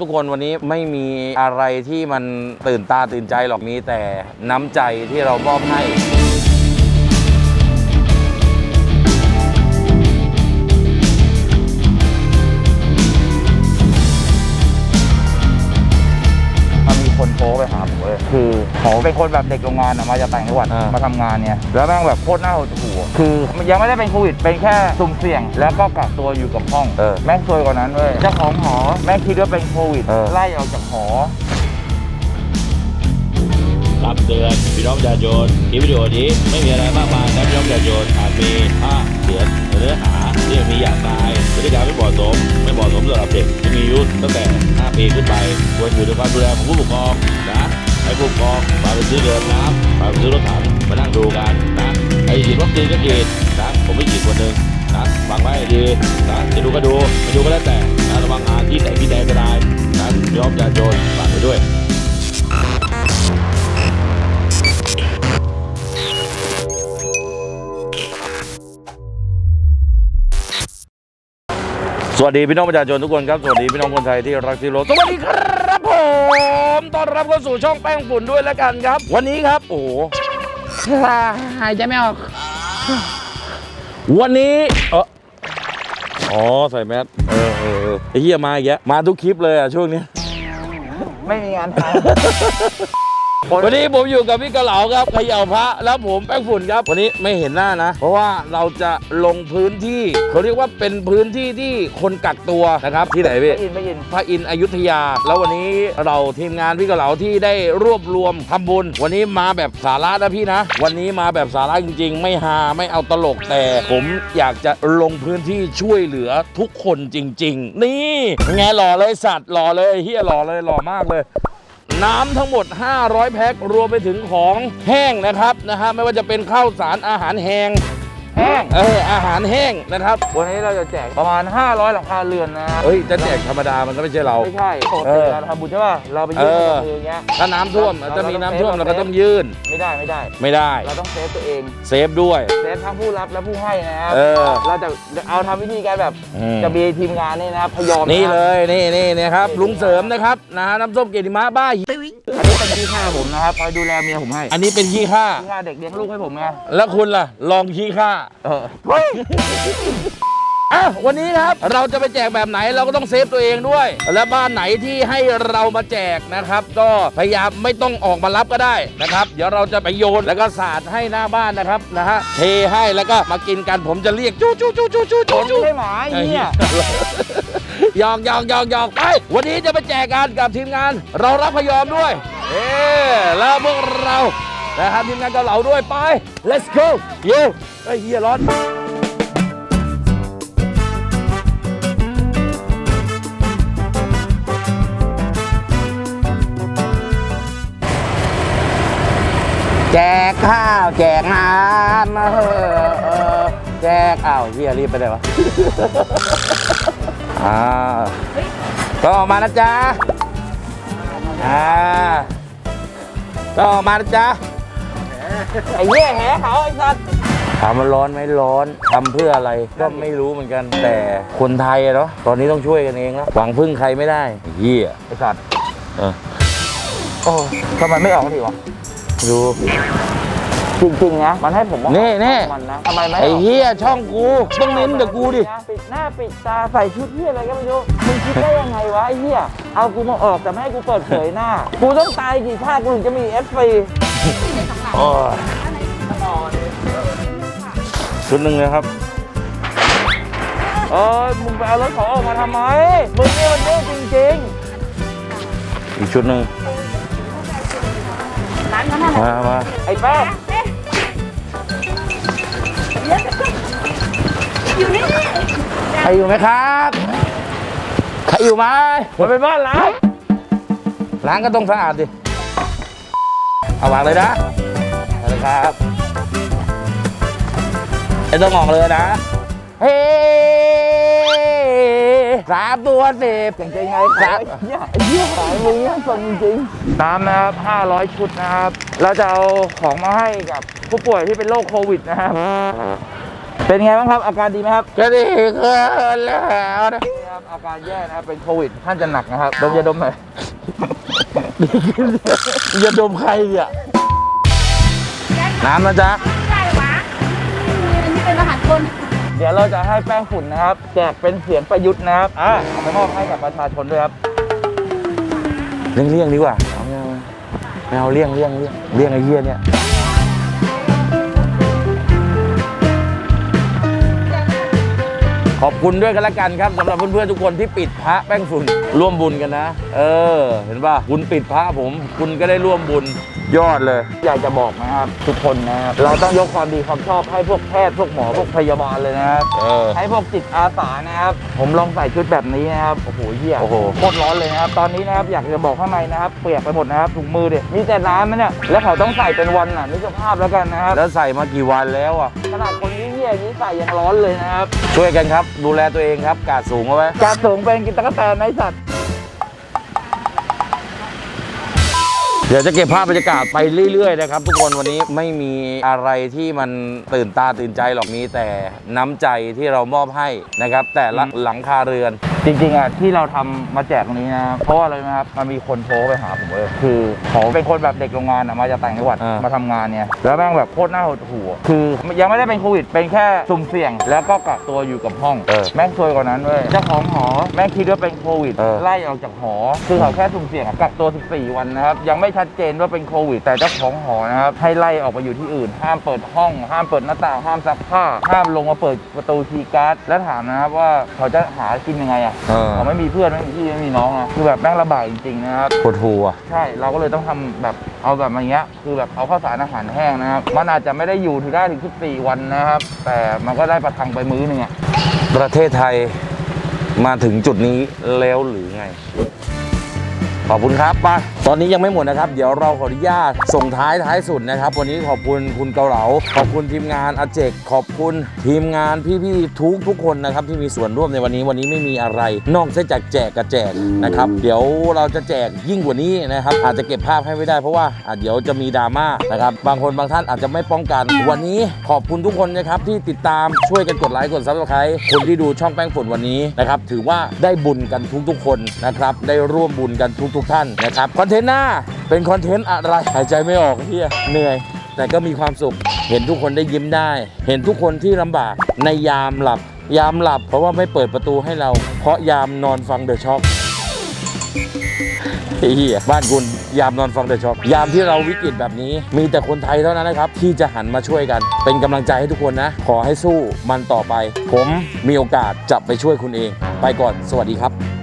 ทุกคนวันนี้ไม่มีอะไรที่มันตื่นตาตื่นใจหรอกมีแต่น้ำใจที่เรามอบให้ มันมีคนโทรไปหาผมเลยคือผมเป็นคนแบบเด็กโรงงานอะมาจากต่างจังหวัดอ่าม มาทำงานเนี่ยแล้วแม่งแบบโคตรน่าหดหู่อะคือยังไม่ได้เป็นโควิดเป็นแค่สุ่มเสี่ยง แล้วก็กักตัวอยู่กับห้อง เออ แม่งซวยกว่านั้นเว้ยเจ้าของหอแม่งคิดว่าเป็นโควิดเออ ไล่ออกจากหอ รับเตือนพี่น้องประชาชนคลิปวิดีโอนี้ไม่มีอะไรมากมายนะพี่น้องประชาชนอาจมีภาพเสียงหรือเนื้อหาที่มีหยาบคายพฤติกรรมไม่เหมาะสม ไม่เหมาะสมสำหรับเด็กที่มีอายุตั้งแต่ 5 ปีขึ้นไปควรอยู่ในความดูแลของผู้ปกครองนะให้ผู้ปกครองพาไปซื้อเรือน้ำพาไปซื้อรถถังมานั่งดูกันนะไอ้ฉีดวัคซีนก็ฉีดนะผมไม่ฉีดคนหนึ่งนะฟังไว้ดีนะจะดูก็ดูไม่ดูก็แล้วแต่นะระวังงานที่ไหนที่ใดก็ได้นะพี่น้องประชาชนฝากไปด้วย วัสดีพี่น้องประชาชนทุกคนครับ สวัสดีพี่น้องคนไทยที่รักที่เคารพสวัสดีครับผมต้อนรับเข้าสู่ช่องแป้งฝุ่นด้วยแล้วกันครับ วันนี้ครับ โอ้โหหายใจไม่ออก วันนี้เอออ๋อ ใส่แมสเออเออเออไอ้เหี้ยมาอีกแล้วมาทุกคลิปเลยอะช่วงเนี้ยไม่มีงานท วันนี้ผมอยู่กับพี่กะเหลาครับเขย่าพระแล้วผมแป้งฝุ่นครับ วันนี้ไม่เห็นหน้านะ เพราะว่าเราจะลงพื้นที่เขาเรียกว่าเป็นพื้นที่ที่คนกักตัวนะครับที่ไหนำพี่ไม่ยินไม่ยินพระอินทร์อยุธยา แล้ววันนี้เราทีมงานพี่กะเหลาที่ได้รวบรวมทำบุญ วันนี้มาแบบสาระนะพี่นะ วันนี้มาแบบสาระจริง ๆ ไม่ฮาไม่เอาตลกแต่ ผมอยากจะลงพื้นที่ช่วยเหลือทุกคนจริง ๆ นี่ไงหล่อเลยสัตว์หล่อเลยเฮียหล่อเลยหล่อมากเลย น้ำทั้งหมด 500 แพ็ครวมไปถึงของแห้งนะครับนะฮะไม่ว่าจะเป็นข้าวสารอาหารแห้ง แห้ง เอออาหารแห้งนะครับ วันนี้เราจะแจกประมาณ 500 หลังคาเรือนนะเอ้ยจะแจกธรรมดามันก็ไม่ใช่เรา ไม่ใช่ปกเอติอเราทำบุญใช่ป่ะ เราไปยื่นเออกับมืออย่างเงี้ย ถ้าน้ำท่วมเราจะมีน้ำท่วมเราเราต้องก็ต้องยื่น ไม่ได้ไม่ได้ ไม่ได้ เราต้องเซฟตัวเอง เซฟด้วย เซฟทั้งผู้รับและผู้ให้นะครับเออ เราจะเอาทำวิธีการแบบ อืม จะมีทีมงานนี่นะครับพยอมนี่ะเลครับยนี่นี่นี่ครับลุงเสริมนะครับนะฮะน้ำส้มเกติมาบ้าอันนี้เป็นที่ข้าผมนะครับคอยดูแลเมียผมให้อันนี้เป็นขี้ข้าที่ข้าเด็กเลี้ยงลูกให้ผมไง แล้วคุณล่ะ ลองขี้ข้าเออเฮ้ยอะวันนี้นะครับเราจะไปแจกแบบไหนเราก็ต้องเซฟตัวเองด้วย และบ้านไหนที่ให้เรามาแจกนะครับ ก็พยายามไม่ต้องออกมารับก็ได้นะครับ เดี๋ยวเราจะไปโยนแล้วก็สาดให้หน้าบ้านนะครับนะฮะเทให้แล้วก็มากินกันผมจะเรียกจู้จู้จู้จู้จู้ผมจู้ ไม่ใช่หมาไอ้เนี่ยหยอกหยอกหยอกหยอกไปวันนี้จะไปแจกกันกับทีมงาน เรารับพยอมด้วย เอ๊แล้วพวกเรา นะครับทีมงานเกาเหลาด้วยไป let's go โยไอ้เฮียร้อนแจกข้าวแจกน้ำเถอเออแจกอ้าวเฮียรีบไปเลยวะ อ่าก็ออกมานะจ๊ะอ่าก็ออกมานะจ๊ะ ไอ้เหี้ยแหเขาไอ้สัตว์ถามมันร้อนไหมร้อนทำเพื่ออะไรก็ไม่รู้เหมือนกัน แต่คนไทยอะเนาะตอนนี้ต้องช่วยกันเองแล้วหวังพึ่งใครไม่ได้เฮียไอ้สัตว์เออโอ้ทำไมไม่ออกทีวะดูจริงๆนะมันให้ผมว่านี่นี่มันนะทำไมไม่ไอ้ออกเฮียช่องกูต้องเน้นกับกูดิปิดหน้าปิดตาใส่ชุดเหี้ยอะไรก็ไม่รู้มึงคิดได้ยังไงวะไอ้เหี้ยเอากูมาออกแต่ไม่ให้กูเปิดเผยหน้า กูต้องตายกี่ชาติกูถึงจะมีเอฟซี โอ้ยชุดหนึ่งเลยครับเอ้ยมึงไปเอารถเขาออกมาทำไม มึงเนี่ยมันเยอะจริงอีกชุดหนึ่งมามาไอ้แป๊บใครอยู่ไหมครับ ใครอยู่ไหมมันเป็นบ้านล้างล้างก็ต้องสะอาดดิเอาวางเลยนะ เอาเลยครับไม่ต้องออกเลยนะ เฮ้สามตัวสิบเก่งใจไงขายไอ้เหี้ยไอ้เหี้ยขายมึงเนี่ยส่งจริงๆตามนะครับ500 ชุดนะครับ เราจะเอาของมาให้กับผู้ป่วยที่เป็นโรคโควิดนะครับ เป็นไงบ้างครับ อาการดีไหมครับ ก็ดีขึ้นแล้วนะนี่ครับอาการแย่นะครับเป็นโควิดท่านจะหนักนะครับ ดมยาดมหน่อยอย่าดมใครเนี่ย น้ำนะจ๊ะไม่ได้หรอวะอันนี้เป็นอาหารคนเดี๋ยวเราจะให้แป้งฝุ่นนะครับแจกเป็นเสียงประยุทธ์นะครับอ่าเอาไปมอบให้กับประชาชนด้วยครับเลี่ยงเลี่ยงๆดีกว่าเอาไม่เอาไม่เอาเลี่ยงเลี่ยงเลี่ยงเลี่ยงไอ้เหี้ยเนี่ยขอบคุณด้วยกันละกันครับสำหรับเพื่อนๆทุกคนที่ปิดพระแป้งฝุ่นร่วมบุญกันนะ เออ เห็นป่ะคุณปิดพระผม คุณก็ได้ร่วมบุญ ยอดเลย อยากจะบอกนะครับทุกคนนะครับเราต้องยกความดีความชอบให้พวกแพทย์พวกหมอพวกพยาบาลเลยนะครับเออ ให้พวกจิตอาสานะครับผมลองใส่ชุดแบบนี้นะครับโอ้โหเหี้ยโอ้โห โคตรร้อนเลยนะครับตอนนี้นะครับอยากจะบอกข้างในนะครับเปียกไปหมดนะครับถุงมือดิมีแต่น้ำนะเนี่ยแล้วเขาต้องใส่เป็นวันน่ะนึกสภาพแล้วกันนะครับแล้วใส่มากี่วันแล้วอะ ขนาดคนเหี้ยๆอย่างนี้ใส่ยังร้อนเลยนะครับช่วยกันครับ ดูแลตัวเองครับ กาดสูงเอาไว้ การสูงเป็นกินตะกแตนในสัตว์ ดี๋ยวจะเก็บภาพบรรยากาศไปเรื่อยๆนะครับทุกคนวันนี้ไม่มีอะไรที่มันตื่นตาตื่นใจหรอกมีแต่น้ำใจที่เรามอบให้นะครับ แต่ละหลังคาเรือน จริงๆอะที่เราทำมาแจกตรงนี้นะเพราะว่าอะไรนะครับมันมีคนโทรไปหาผมเลยคือเขาเป็นคนแบบเด็กโรงงานอะมาจากต่างจังหวัดอ่ามมาทำงานเนี่ยแล้วแม่งแบบโคตรน่าหดหู่อะคือยังไม่ได้เป็นโควิดเป็นแค่สุ่มเสี่ยง แล้วก็กักตัวอยู่กับห้องเออแม่งซวยกว่านั้นเว้ยเจ้าของหอแม่งคิดว่าเป็นโควิดเออไล่ออกจากหอคือเขาแค่สุ่มเสี่ยงอะกักตัว 14 วันนะครับยังไม่ชัดเจนว่าเป็นโควิด แต่เจ้าของหอนะครับให้ไล่ออกไปอยู่ที่อื่น ห้ามเปิดห้อง ห้ามเปิดหน้าต่าง ห้ามซักผ้า ห้ามลงมาเปิดประตูทีการ์ดแล้วถามนะครับว่าเขาจะหากินยังไงอะเออ เขาไม่มีเพื่อนไม่มีพี่ไม่มีน้องอะคือแบบแม่งลำบากจริงๆนะครับ ปวดหัว ใช่เราก็เลยต้องทำแบบเอาแบบอย่างเงี้ยคือแบบเอาข้าวสารอาหารแห้งนะครับ มันอาจจะไม่ได้อยู่ถึงได้ถึง14วันนะครับ แต่มันก็ได้ประทังไปมื้อหนึงอะ ประเทศไทยมาถึงจุดนี้แล้วหรือไง ขอบคุณครับไปตอนนี้ยังไม่หมดนะครับ เดี๋ยวเราขออนุญาตส่งท้ายท้ายสุดนะครับ วันนี้ขอบคุณคุณเกาเหลา ขอบคุณทีมงานอาเจก ขอบคุณทีมงานพี่ๆทุกทุกๆคนนะครับที่มีส่วนร่วมในวันนี้วันนี้ไม่มีอะไร นอกจากแจกกับแจกนะครับ เดี๋ยวเราจะแจกยิ่งกว่านี้นะครับ อาจจะเก็บภาพให้ไม่ได้เพราะว่าอะเดี๋ยวจะมีดราม่านะครับ บางคนบางท่านอาจจะไม่ป้องกัน วันนี้ขอบคุณทุกคนนะครับที่ติดตามช่วยกันกดไลค์กดซับสไครต์คนที่ดูช่องแป้งฝุ่นวันนี้นะครับถือว่าได้บุญกันทุกๆคนนะครับได้ร่วมบุญกันทุกๆท่านนะครับคอนเทนต์หน้าเป็นคอนเทนต์อะไรหายใจไม่ออกเฮียเหนื่อย แต่ก็มีความสุข เห็นทุกคนได้ยิ้มได้ เห็นทุกคนที่ลำบากในยามหลับ ยามหลับ เพราะว่าไม่เปิดประตูให้เรา เพราะยามนอนฟังเดอะช็อคไอ้เหี้ยบ้านคุณยามนอนฟังเดอะช็อคยามที่เราวิกฤตแบบนี้ มีแต่คนไทยเท่านั้นนะครับ ที่จะหันมาช่วยกัน เป็นกำลังใจให้ทุกคนนะ ขอให้สู้มันต่อไป ผมมีโอกาสจะไปช่วยคุณเอง ไปก่อนสวัสดีครับ